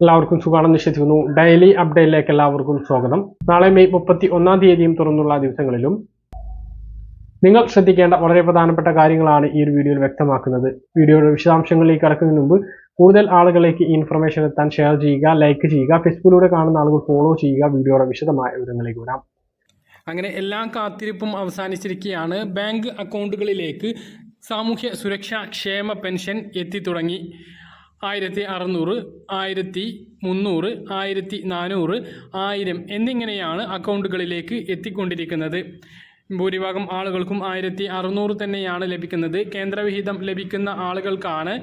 എല്ലാവർക്കും സുഖമാണെന്ന് വിശ്വസിക്കുന്നു. ഡെയിലി അപ്ഡേറ്റിലേക്ക് എല്ലാവർക്കും സ്വാഗതം. നാളെ മെയ് മുപ്പത്തി ഒന്നാം തീയതിയും തുറന്നുള്ള ദിവസങ്ങളിലും നിങ്ങൾ ശ്രദ്ധിക്കേണ്ട വളരെ പ്രധാനപ്പെട്ട കാര്യങ്ങളാണ് ഈ ഒരു വീഡിയോയിൽ വ്യക്തമാക്കുന്നത്. വീഡിയോയുടെ വിശദാംശങ്ങളിലേക്ക് കടക്കുന്നതിന് മുമ്പ് കൂടുതൽ ആളുകളിലേക്ക് ഇൻഫർമേഷൻ എത്താൻ ഷെയർ ചെയ്യുക ലൈക്ക് ചെയ്യുക ഫേസ്ബുക്കിലൂടെ കാണുന്ന ആളുകൾ ഫോളോ ചെയ്യുക വീഡിയോയുടെ വിശദമായ വിവരങ്ങളിലേക്ക് വരാം. അങ്ങനെ എല്ലാ കാത്തിരിപ്പും അവസാനിച്ചിരിക്കുകയാണ്. ബാങ്ക് അക്കൗണ്ടുകളിലേക്ക് സാമൂഹ്യ സുരക്ഷാ ക്ഷേമ പെൻഷൻ എത്തിത്തുടങ്ങി ആയിരത്തി അറുന്നൂറ് ആയിരത്തി മുന്നൂറ് ആയിരത്തി നാനൂറ് ആയിരം എന്നിങ്ങനെയാണ് അക്കൗണ്ടുകളിലേക്ക് എത്തിക്കൊണ്ടിരിക്കുന്നത്. ഭൂരിഭാഗം ആളുകൾക്കും ആയിരത്തി അറുന്നൂറ് തന്നെയാണ് ലഭിക്കുന്നത്. കേന്ദ്രവിഹിതം ലഭിക്കുന്ന ആളുകൾക്കാണ്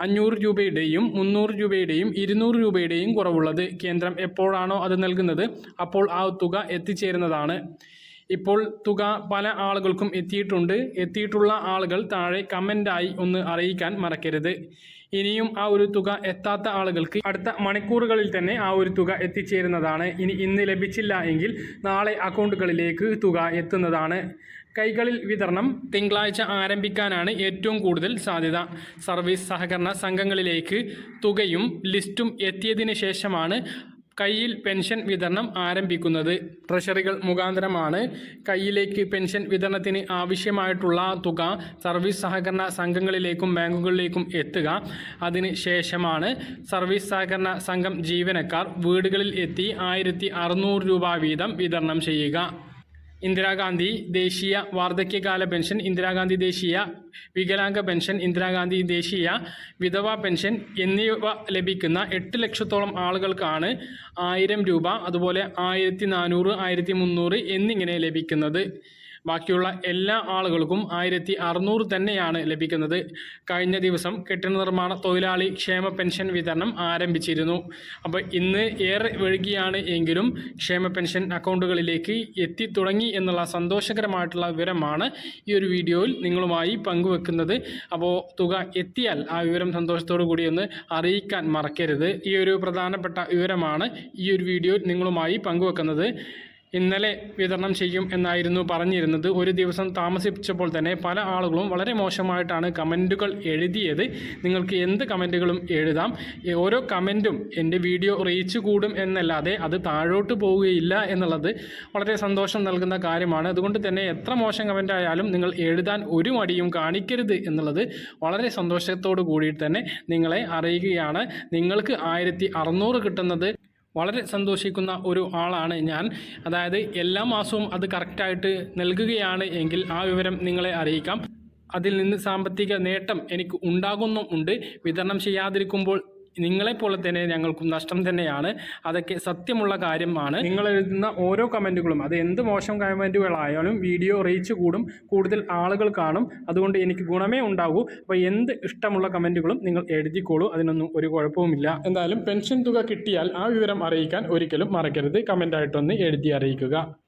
അഞ്ഞൂറ് രൂപയുടെയും മുന്നൂറ് രൂപയുടെയും ഇരുന്നൂറ് രൂപയുടെയും കുറവുള്ളത്. കേന്ദ്രം എപ്പോഴാണോ അത് നൽകുന്നത് അപ്പോൾ ആ തുക എത്തിച്ചേരുന്നതാണ്. ഇപ്പോൾ തുക പല ആളുകൾക്കും എത്തിയിട്ടുണ്ട്. എത്തിയിട്ടുള്ള ആളുകൾ താഴെ കമന്റായി ഒന്ന് അറിയിക്കാൻ മറക്കരുത്. ഇനിയും ആ ഒരു തുക എത്താത്ത ആളുകൾക്ക് അടുത്ത മണിക്കൂറുകളിൽ തന്നെ ആ ഒരു തുക എത്തിച്ചേരുന്നതാണ്. ഇനി ഇന്ന് ലഭിച്ചില്ല എങ്കിൽ നാളെ അക്കൗണ്ടുകളിലേക്ക് തുക എത്തുന്നതാണ്. കൈകളിൽ വിതരണം തിങ്കളാഴ്ച ആരംഭിക്കാനാണ് ഏറ്റവും കൂടുതൽ സാധ്യത. സർവീസ് സഹകരണ സംഘങ്ങളിലേക്ക് തുകയും ലിസ്റ്റും എത്തിയതിന് ശേഷമാണ് കയ്യിൽ പെൻഷൻ വിതരണം ആരംഭിക്കുന്നത്. ട്രഷറികൾ മുഖാന്തരമാണ്. കയ്യിലേക്ക് പെൻഷൻ വിതരണത്തിന് ആവശ്യമായിട്ടുള്ള തുക സർവീസ് സഹകരണ സംഘങ്ങളിലേക്കും ബാങ്കുകളിലേക്കും എത്തുക. അതിന് ശേഷമാണ് സർവീസ് സഹകരണ സംഘം ജീവനക്കാർ വീടുകളിൽ എത്തി ആയിരത്തി രൂപ വീതം വിതരണം ചെയ്യുക. ഇന്ദിരാഗാന്ധി ദേശീയ വാർദ്ധക്യകാല പെൻഷൻ ഇന്ദിരാഗാന്ധി ദേശീയ വികലാംഗ പെൻഷൻ ഇന്ദിരാഗാന്ധി ദേശീയ വിധവാ പെൻഷൻ എന്നിവ ലഭിക്കുന്ന എട്ട് ലക്ഷത്തോളം ആളുകൾക്കാണ് ആയിരം രൂപ അതുപോലെ ആയിരത്തി നാനൂറ് ആയിരത്തി മുന്നൂറ് എന്നിങ്ങനെ ലഭിക്കുന്നത്. ബാക്കിയുള്ള എല്ലാ ആളുകൾക്കും ആയിരത്തി അറുന്നൂറ് തന്നെയാണ് ലഭിക്കുന്നത്. കഴിഞ്ഞ ദിവസം കെട്ടിട നിർമ്മാണ തൊഴിലാളി ക്ഷേമ പെൻഷൻ വിതരണം ആരംഭിച്ചിരുന്നു. അപ്പോൾ ഇന്ന് ഏറെ വൈകിയാണ് എങ്കിലും ക്ഷേമ പെൻഷൻ അക്കൗണ്ടുകളിലേക്ക് എത്തി തുടങ്ങി എന്നുള്ള സന്തോഷകരമായിട്ടുള്ള വിവരമാണ് ഈ ഒരു വീഡിയോയിൽ നിങ്ങളുമായി പങ്കുവെക്കുന്നത്. അപ്പോൾ തുക എത്തിയാൽ ആ വിവരം സന്തോഷത്തോടു കൂടി ഒന്ന് അറിയിക്കാൻ മറക്കരുത്. ഈ ഒരു പ്രധാനപ്പെട്ട വിവരമാണ് ഈ ഒരു വീഡിയോയിൽ നിങ്ങളുമായി പങ്കുവെക്കുന്നത്. ഇന്നലെ വിതരണം ചെയ്യും എന്നായിരുന്നു പറഞ്ഞിരുന്നത്. ഒരു ദിവസം താമസിച്ചപ്പോൾ തന്നെ പല ആളുകളും വളരെ മോശമായിട്ടാണ് കമന്റുകൾ എഴുതിയത്. നിങ്ങൾക്ക് എന്ത് കമന്റുകളും എഴുതാം. ഓരോ കമന്റും എന്റെ വീഡിയോ റീച്ച് കൂടും എന്നല്ലാതെ അത് താഴോട്ട് പോവുകയില്ല എന്നുള്ളത് വളരെ സന്തോഷം നൽകുന്ന കാര്യമാണ്. അതുകൊണ്ട് തന്നെ എത്ര മോശം കമന്റ് ആയാലും നിങ്ങൾ എഴുതാൻ ഒരു മടിയും കാണിക്കരുത് എന്നുള്ളത് വളരെ സന്തോഷത്തോടു കൂടിയിട്ട് തന്നെ നിങ്ങളെ അറിയുകയാണ് നിങ്ങൾക്ക് ആയിരത്തി കിട്ടുന്നത് വളരെ സന്തോഷിക്കുന്ന ഒരു ആളാണ് ഞാൻ. അതായത് എല്ലാ മാസവും അത് കറക്റ്റായിട്ട് നൽകുകയാണ് എങ്കിൽ ആ വിവരം നിങ്ങളെ അറിയിക്കാം. അതിൽ നിന്ന് സാമ്പത്തിക നേട്ടം എനിക്ക് ഉണ്ടാകുന്നും ഉണ്ട്. വിതരണം ചെയ്യാതിരിക്കുമ്പോൾ നിങ്ങളെപ്പോലെ തന്നെ ഞങ്ങൾക്കും നഷ്ടം തന്നെയാണ്. അതൊക്കെ സത്യമുള്ള കാര്യമാണ്. നിങ്ങൾ എഴുതുന്ന ഓരോ കമന്റുകളും അത് എന്ത് മോശം കമന്റുകളായാലും വീഡിയോ റീച്ച് കൂടും കൂടുതൽ ആളുകൾ കാണും. അതുകൊണ്ട് എനിക്ക് ഗുണമേ ഉണ്ടാകൂ. അപ്പോൾ എന്ത് ഇഷ്ടമുള്ള കമന്റുകളും നിങ്ങൾ എഴുതിക്കോളൂ. അതിനൊന്നും ഒരു കുഴപ്പവുമില്ല. എന്തായാലും പെൻഷൻ തുക കിട്ടിയാൽ ആ വിവരം അറിയിക്കാൻ ഒരിക്കലും മറക്കരുത്. കമന്റായിട്ടൊന്ന് എഴുതി അറിയിക്കുക.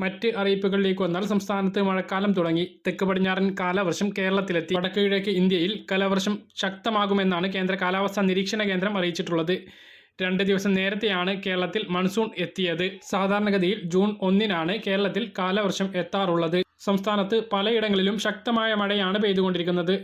മറ്റ് അറിയിപ്പുകളിലേക്ക് വന്നാൽ സംസ്ഥാനത്ത് മഴക്കാലം തുടങ്ങി. തെക്ക് പടിഞ്ഞാറൻ കാലവർഷം കേരളത്തിലെത്തി. വടക്ക് കിഴക്ക് ഇന്ത്യയിൽ കാലവർഷം ശക്തമാകുമെന്നാണ് കേന്ദ്ര കാലാവസ്ഥാ നിരീക്ഷണ കേന്ദ്രം അറിയിച്ചിട്ടുള്ളത്. രണ്ട് ദിവസം നേരത്തെയാണ് കേരളത്തിൽ മൺസൂൺ എത്തിയത്. സാധാരണഗതിയിൽ ജൂൺ ഒന്നിനാണ് കേരളത്തിൽ കാലവർഷം എത്താറുള്ളത്. സംസ്ഥാനത്ത് പലയിടങ്ങളിലും ശക്തമായ മഴയാണ് പെയ്തുകൊണ്ടിരിക്കുന്നത്.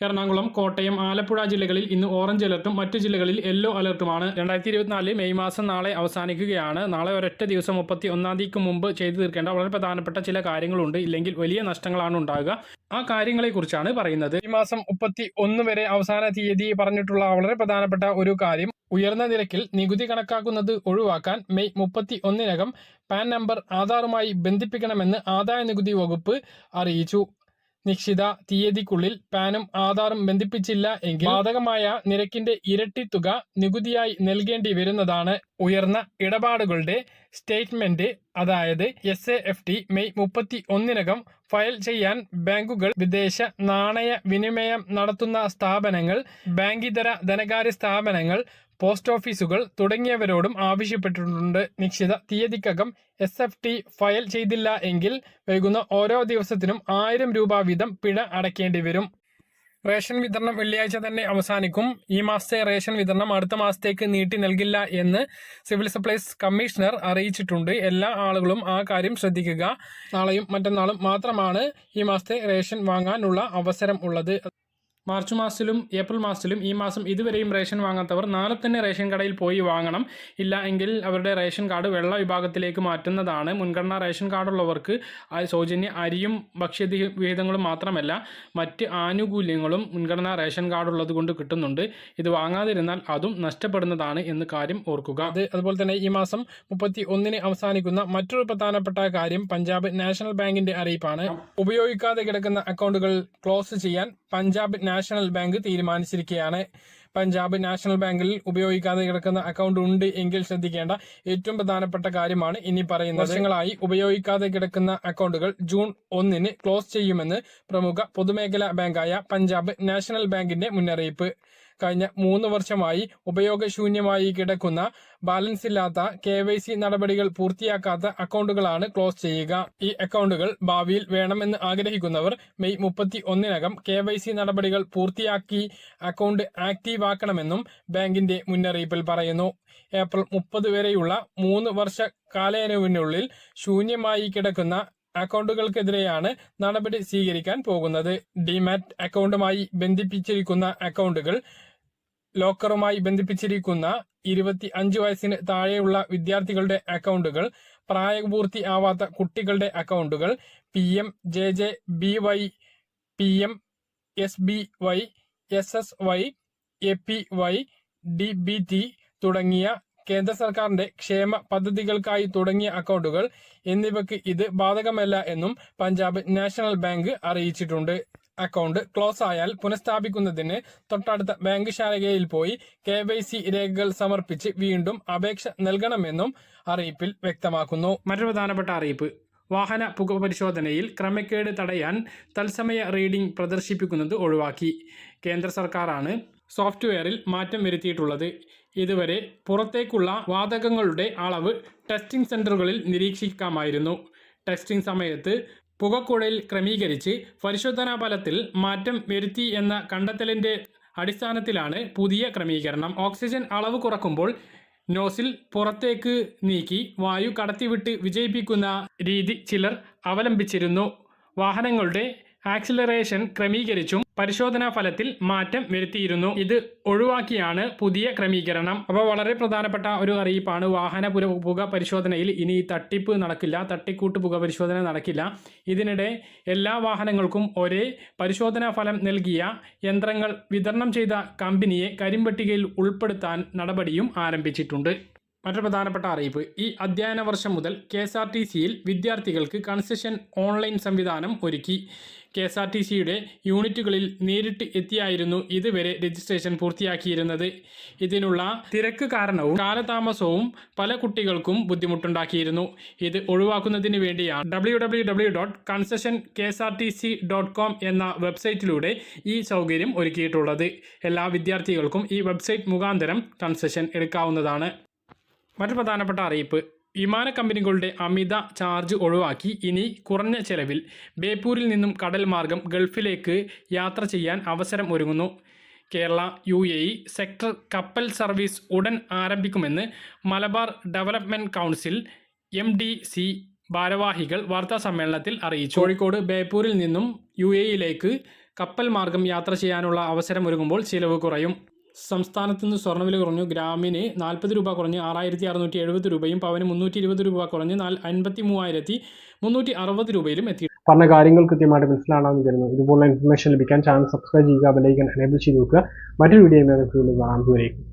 എറണാകുളം കോട്ടയം ആലപ്പുഴ ജില്ലകളിൽ ഇന്ന് ഓറഞ്ച് അലർട്ടും മറ്റു ജില്ലകളിൽ യെല്ലോ അലർട്ടുമാണ്. രണ്ടായിരത്തി ഇരുപത്തിനാല് മെയ് മാസം നാളെ അവസാനിക്കുകയാണ്. നാളെ ഒരൊറ്റ ദിവസം മുപ്പത്തി ഒന്നാം തീയതിക്ക് മുമ്പ് ചെയ്തു തീർക്കേണ്ട വളരെ പ്രധാനപ്പെട്ട ചില കാര്യങ്ങളുണ്ട്. ഇല്ലെങ്കിൽ വലിയ നഷ്ടങ്ങളാണ് ഉണ്ടാകുക. ആ കാര്യങ്ങളെക്കുറിച്ചാണ് പറയുന്നത്. ഈ മാസം മുപ്പത്തി ഒന്ന് വരെ അവസാന തീയതി പറഞ്ഞിട്ടുള്ള വളരെ പ്രധാനപ്പെട്ട ഒരു കാര്യം ഉയർന്ന നിരക്കിൽ നികുതി കണക്കാക്കുന്നത് ഒഴിവാക്കാൻ മെയ് മുപ്പത്തി ഒന്നിനകം പാൻ നമ്പർ ആധാറുമായി ബന്ധിപ്പിക്കണമെന്ന് ആദായ നികുതി വകുപ്പ് അറിയിച്ചു. നിശ്ചിത തീയതിക്കുള്ളിൽ പാനും ആധാറും ബന്ധിപ്പിച്ചില്ല എങ്കിൽ ബാധകമായ നിരക്കിന്റെ ഇരട്ടി തുക നികുതിയായി നൽകേണ്ടി വരുന്നതാണ് ഉയർന്ന ഇടപാടുകളുടെ സ്റ്റേറ്റ്മെന്റ്. അതായത് S A F T May മുപ്പത്തി ഒന്നിനകം ഫയൽ ചെയ്യാൻ ബാങ്കുകൾ വിദേശ നാണയ വിനിമയം നടത്തുന്ന സ്ഥാപനങ്ങൾ ബാങ്കിതര ധനകാര്യ സ്ഥാപനങ്ങൾ പോസ്റ്റ് ഓഫീസുകൾ തുടങ്ങിയവരോടും ആവശ്യപ്പെട്ടിട്ടുണ്ട്. നിശ്ചിത തീയതിക്കകം എസ് എഫ് ടി ഫയൽ ചെയ്തില്ല എങ്കിൽ വൈകുന്ന ഓരോ ദിവസത്തിനും ആയിരം രൂപ വീതം പിഴ അടയ്ക്കേണ്ടി വരും. റേഷൻ വിതരണം വെള്ളിയാഴ്ച തന്നെ അവസാനിക്കും. ഈ മാസത്തെ റേഷൻ വിതരണം അടുത്ത മാസത്തേക്ക് നീട്ടി നൽകില്ല എന്ന് സിവിൽ സപ്ലൈസ് കമ്മീഷണർ അറിയിച്ചിട്ടുണ്ട്. എല്ലാ ആളുകളും ആ കാര്യം ശ്രദ്ധിക്കുക. നാളെയും മറ്റന്നാളും മാത്രമാണ് ഈ മാസത്തെ റേഷൻ വാങ്ങാനുള്ള അവസരം ഉള്ളത്. മാർച്ച് മാസത്തിലും ഏപ്രിൽ മാസത്തിലും ഈ മാസം ഇതുവരെയും റേഷൻ വാങ്ങാത്തവർ നാളെ തന്നെ റേഷൻ കടയിൽ പോയി വാങ്ങണം. ഇല്ല എങ്കിൽ അവരുടെ റേഷൻ കാർഡ് വെള്ള വിഭാഗത്തിലേക്ക് മാറ്റുന്നതാണ്. മുൻഗണനാ റേഷൻ കാർഡുള്ളവർക്ക് സൗജന്യ അരിയും ഭക്ഷ്യ വിഹിതങ്ങളും മാത്രമല്ല മറ്റ് ആനുകൂല്യങ്ങളും മുൻഗണനാ റേഷൻ കാർഡുള്ളത് കൊണ്ട് കിട്ടുന്നുണ്ട്. ഇത് വാങ്ങാതിരുന്നാൽ അതും നഷ്ടപ്പെടുന്നതാണ് എന്ന് കാര്യം ഓർക്കുക. അത് അതുപോലെ തന്നെ ഈ മാസം മുപ്പത്തി ഒന്നിന് അവസാനിക്കുന്ന മറ്റൊരു പ്രധാനപ്പെട്ട കാര്യം പഞ്ചാബ് നാഷണൽ ബാങ്കിന്റെ അറിയിപ്പാണ്. ഉപയോഗിക്കാതെ കിടക്കുന്ന അക്കൗണ്ടുകൾ ക്ലോസ് ചെയ്യാൻ പഞ്ചാബ് നാഷണൽ ബാങ്ക് തീരുമാനിച്ചിരിക്കുകയാണ് പഞ്ചാബ് നാഷണൽ ബാങ്കിൽ ഉപയോഗിക്കാതെ കിടക്കുന്ന അക്കൗണ്ട് ഉണ്ട് എങ്കിൽ ശ്രദ്ധിക്കേണ്ട ഏറ്റവും പ്രധാനപ്പെട്ട കാര്യമാണ് ഇനി പറയുന്നത്. വർഷങ്ങളായി ഉപയോഗിക്കാതെ കിടക്കുന്ന അക്കൗണ്ടുകൾ ജൂൺ ഒന്നിന് ക്ലോസ് ചെയ്യുമെന്ന് പ്രമുഖ പൊതുമേഖലാ ബാങ്കായ പഞ്ചാബ് നാഷണൽ ബാങ്കിന്റെ മുന്നറിയിപ്പ്. കഴിഞ്ഞ മൂന്ന് വർഷമായി ഉപയോഗശൂന്യമായി കിടക്കുന്ന ബാലൻസ് ഇല്ലാത്ത കെ നടപടികൾ പൂർത്തിയാക്കാത്ത അക്കൗണ്ടുകളാണ് ക്ലോസ് ചെയ്യുക. ഈ അക്കൗണ്ടുകൾ ഭാവിയിൽ വേണമെന്ന് ആഗ്രഹിക്കുന്നവർ മെയ് മുപ്പത്തി ഒന്നിനകം കെ നടപടികൾ പൂർത്തിയാക്കി അക്കൗണ്ട് ആക്റ്റീവ് ആക്കണമെന്നും ബാങ്കിന്റെ മുന്നറിയിപ്പിൽ പറയുന്നു. ഏപ്രിൽ മുപ്പത് വരെയുള്ള മൂന്ന് വർഷ കാലയളവിനുള്ളിൽ ശൂന്യമായി കിടക്കുന്ന അക്കൗണ്ടുകൾക്കെതിരെയാണ് നടപടി സ്വീകരിക്കാൻ പോകുന്നത്. ഡിമാറ്റ് അക്കൗണ്ടുമായി ബന്ധിപ്പിച്ചിരിക്കുന്ന അക്കൗണ്ടുകൾ ലോക്കറുമായി ബന്ധിപ്പിച്ചിരിക്കുന്ന ഇരുപത്തി അഞ്ച് വയസ്സിന് താഴെയുള്ള വിദ്യാർത്ഥികളുടെ അക്കൗണ്ടുകൾ പ്രായപൂർത്തി ആവാത്ത കുട്ടികളുടെ അക്കൗണ്ടുകൾ P M J J B Y P M S B Y S S Y A P Y D B T തുടങ്ങിയ കേന്ദ്ര സർക്കാരിന്റെ ക്ഷേമ പദ്ധതികൾക്കായി തുടങ്ങിയ അക്കൗണ്ടുകൾ എന്നിവയ്ക്ക് ഇത് ബാധകമല്ല എന്നും പഞ്ചാബ് നാഷണൽ ബാങ്ക് അറിയിച്ചിട്ടുണ്ട്. അക്കൗണ്ട് ക്ലോസ് ആയാൽ പുനഃസ്ഥാപിക്കുന്നതിന് തൊട്ടടുത്ത ബാങ്ക് ശാലകയിൽ പോയി കെ വൈ സി രേഖകൾ സമർപ്പിച്ച് വീണ്ടും അപേക്ഷ നൽകണമെന്നും അറിയിപ്പിൽ വ്യക്തമാക്കുന്നു. മറ്റൊരു പ്രധാനപ്പെട്ട അറിയിപ്പ്. വാഹന പുക പരിശോധനയിൽ ക്രമക്കേട് തടയാൻ തത്സമയ റീഡിംഗ് പ്രദർശിപ്പിക്കുന്നത് ഒഴിവാക്കി. കേന്ദ്ര സർക്കാരാണ് സോഫ്റ്റ്വെയറിൽ മാറ്റം വരുത്തിയിട്ടുള്ളത്. ഇതുവരെ പുറത്തേക്കുള്ള വാതകങ്ങളുടെ അളവ് ടെസ്റ്റിംഗ് സെന്ററുകളിൽ നിരീക്ഷിക്കാമായിരുന്നു. ടെസ്റ്റിംഗ് സമയത്ത് പുകക്കുഴയിൽ ക്രമീകരിച്ച് പരിശോധനാ ഫലത്തിൽ മാറ്റം വരുത്തി എന്ന കണ്ടെത്തലിന്റെ അടിസ്ഥാനത്തിലാണ് പുതിയ ക്രമീകരണം. ഓക്സിജൻ അളവ് കുറക്കുമ്പോൾ നോസിൽ പുറത്തേക്ക് നീക്കി വായു കടത്തിവിട്ട് വിജയിപ്പിക്കുന്ന രീതി ചിലർ അവലംബിച്ചിരുന്നു. വാഹനങ്ങളുടെ ആക്സിലറേഷൻ ക്രമീകരിച്ചും പരിശോധനാ ഫലത്തിൽ മാറ്റം വരുത്തിയിരുന്നു. ഇത് ഒഴിവാക്കിയാണ് പുതിയ ക്രമീകരണം. അപ്പോൾ വളരെ പ്രധാനപ്പെട്ട ഒരു അറിയിപ്പാണ്. വാഹന പുക പരിശോധനയിൽ ഇനി തട്ടിപ്പ് നടക്കില്ല. തട്ടിക്കൂട്ട് പുക പരിശോധന നടക്കില്ല. ഇതിനിടെ എല്ലാ വാഹനങ്ങൾക്കും ഒരേ പരിശോധനാ ഫലം നൽകിയ യന്ത്രങ്ങൾ വിതരണം ചെയ്ത കമ്പനിയെ കരിമ്പട്ടികയിൽ ഉൾപ്പെടുത്താൻ നടപടിയും ആരംഭിച്ചിട്ടുണ്ട്. മറ്റൊരു പ്രധാനപ്പെട്ട അറിയിപ്പ്. ഈ അധ്യയന വർഷം മുതൽ കെ എസ് ആർ ടി സിയിൽ വിദ്യാർത്ഥികൾക്ക് കൺസെഷൻ ഓൺലൈൻ സംവിധാനം ഒരുക്കി. കെ എസ് ആർ ടി സിയുടെ യൂണിറ്റുകളിൽ നേരിട്ട് എത്തിയായിരുന്നു ഇതുവരെ രജിസ്ട്രേഷൻ പൂർത്തിയാക്കിയിരുന്നത്. ഇതിനുള്ള തിരക്ക് കാരണവും കാലതാമസവും പല കുട്ടികൾക്കും ബുദ്ധിമുട്ടുണ്ടാക്കിയിരുന്നു. ഇത് ഒഴിവാക്കുന്നതിന് വേണ്ടിയാണ് W dot concession K S R T C dot com എന്ന വെബ്സൈറ്റിലൂടെ ഈ സൗകര്യം ഒരുക്കിയിട്ടുള്ളത്. എല്ലാ വിദ്യാർത്ഥികൾക്കും ഈ വെബ്സൈറ്റ് മുഖാന്തരം കൺസെഷൻ എടുക്കാവുന്നതാണ്. മറ്റു പ്രധാനപ്പെട്ട അറിയിപ്പ്. വിമാന കമ്പനികളുടെ അമിത ചാർജ് ഒഴിവാക്കി ഇനി കുറഞ്ഞ ചെലവിൽ ബേപ്പൂരിൽ നിന്നും കടൽ മാർഗം ഗൾഫിലേക്ക് യാത്ര ചെയ്യാൻ അവസരം ഒരുങ്ങുന്നു. Kerala U A E sector കപ്പൽ സർവീസ് ഉടൻ ആരംഭിക്കുമെന്ന് Malabar development council M D C ഭാരവാഹികൾ വാർത്താ സമ്മേളനത്തിൽ അറിയിച്ചു. കോഴിക്കോട് ബേപ്പൂരിൽ നിന്നും യു എ ഇയിലേക്ക് കപ്പൽ മാർഗം യാത്ര ചെയ്യാനുള്ള അവസരം ഒരുങ്ങുമ്പോൾ ചിലവ് കുറയും. സംസ്ഥാനത്ത് നിന്ന് സ്വർണവില കുറഞ്ഞു. ഗ്രാമിന് നാൽപ്പത് രൂപ കുറഞ്ഞ് ആറായിരത്തി അറുന്നൂറ്റി എഴുപത് രൂപയും പവന് മുന്നൂറ്റി ഇരുപത് രൂപ കുറഞ്ഞ് നാല് അൻപത്തി മൂവായിരത്തി മുന്നൂറ്റി അറുപത് രൂപയിലും എത്തി. പറഞ്ഞ കാര്യങ്ങൾ കൃത്യമായിട്ട് മനസ്സിലാണെന്ന് വിചാരിക്കുന്നു ഇതുപോലുള്ള ഇൻഫർമേഷൻ ലഭിക്കാൻ ചാനൽ സബ്സ്ക്രൈബ് ചെയ്യുക ബെലൈക്കൻ എനേബിൾ ചെയ്ത് നോക്കുക മറ്റൊരു വീഡിയോ കാണാൻ ദൂരേക്കും